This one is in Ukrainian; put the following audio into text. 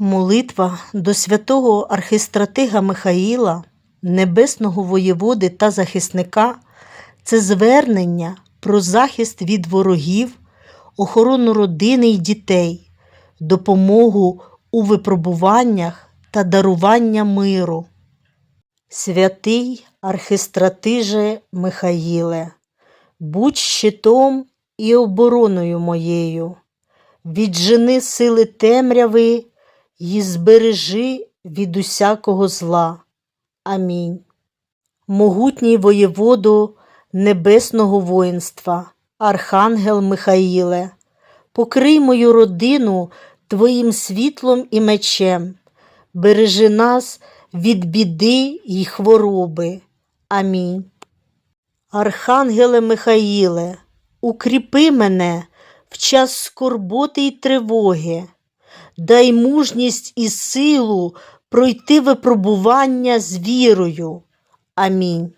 Молитва до святого архистратига Михаїла, небесного воєводи та захисника це звернення про захист від ворогів, охорону родини й дітей, допомогу у випробуваннях та дарування миру. Святий архистратиже Михаїле, будь щитом і обороною моєю, віджени сили темряви й збережи від усякого зла. Амінь. Могутній воєводу небесного воїнства, Архангел Михаїле, покрий мою родину Твоїм світлом і мечем, бережи нас від біди й хвороби. Амінь. Архангеле Михаїле, укріпи мене в час скорботи й тривоги, дай мужність і силу пройти випробування з вірою. Амінь.